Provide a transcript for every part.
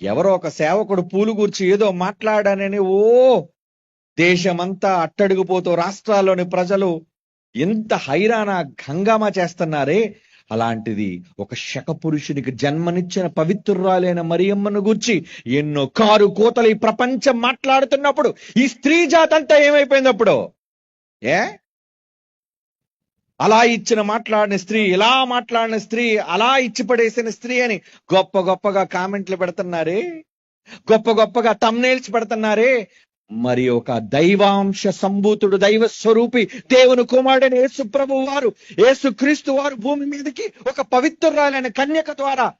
ఎవరో ఒక సేవకుడు పూలు గూర్చి ఏదో మాట్లాడానని ఓ దేశమంతా అట్టడుగుపోతూ రాష్ట్రాల్లోని ప్రజలు ఎంత హైరాణ గంగామా చేస్తున్నారే అలాంటిది ఒక శక పురుషునికి జన్మనిచ్చిన పవిత్రురాలైన మరియమ్మను గూర్చి ఎన్నో కారు కోతలు ఈ ప్రపంచం మాట్లాడుతున్నప్పుడు ఈ స్త్రీ జాతంతా ఏమైపోయింది అప్పుడు ఏ? అలా ఇచ్చిన మాట్లాడిన స్త్రీ ఇలా మాట్లాడిన స్త్రీ అలా ఇచ్చి పడేసిన స్త్రీ అని గొప్ప గొప్పగా కామెంట్లు పెడుతున్నారే? గొప్ప గొప్పగా తమ్నేల్చి పెడుతున్నారే? మరి ఒక దైవాంశ సంభూతుడు దైవ స్వరూపి దేవుని కుమారుడైన యేసు ప్రభు వారు యేసు క్రీస్తు వారు భూమి మీదకి ఒక పవిత్రురాలైన కన్యక ద్వారా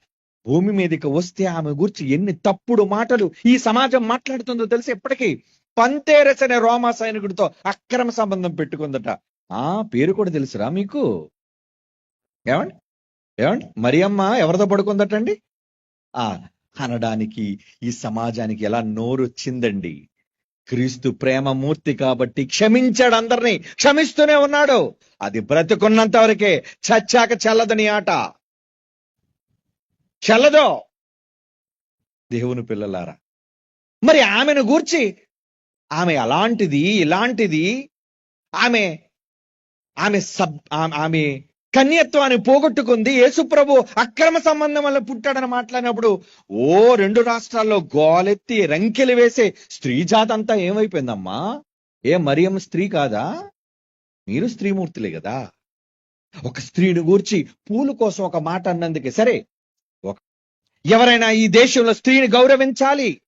భూమి మీదకి వస్తే ఆమె గురించి ఎన్ని తప్పుడు మాటలు ఈ సమాజం మాట్లాడుతుందో తెలిసి ఎప్పటికీ పంతేరస్ అనే రోమా సైనికుడితో అక్రమ సంబంధం పెట్టుకుందట. ఆ పేరు కూడా తెలుసురా మీకు? ఏమండి? ఏమండి? మరియమ్మ ఎవరితో పడుకుందటండి? ఆ అనడానికి ఈ సమాజానికి ఎలా నోరు వచ్చిందండి క్రీస్తు ప్రేమ మూర్తి కాబట్టి క్షమించాడు అందరినీ. క్షమిస్తూనే ఉన్నాడు. అది బ్రతుకున్నంత వరకే చచ్చాక చల్లదని ఆట. చల్లదో? దేవుని పిల్లలారా మరి ఆమెను గూర్చి ఆమె అలాంటిది ఇలాంటిది ఆమె ఆమె సబ్ ఆమె కన్యత్వాన్ని పోగొట్టుకుంది. యేసుప్రభు అక్రమ సంబంధం వల్ల పుట్టాడని మాట్లాడినప్పుడు ఓ రెండు రాష్ట్రాల్లో గోలెత్తి రంకెలు వేసే స్త్రీ జాత అంతా ఏమైపోయిందమ్మా? ఏ మరియమ్మ స్త్రీ కాదా? మీరు స్త్రీమూర్తులే కదా. ఒక స్త్రీని గూర్చి పూలు కోసం ఒక మాట అన్నందుకే. సరే ఒక ఎవరైనా ఈ దేశంలో స్త్రీని గౌరవించాలి.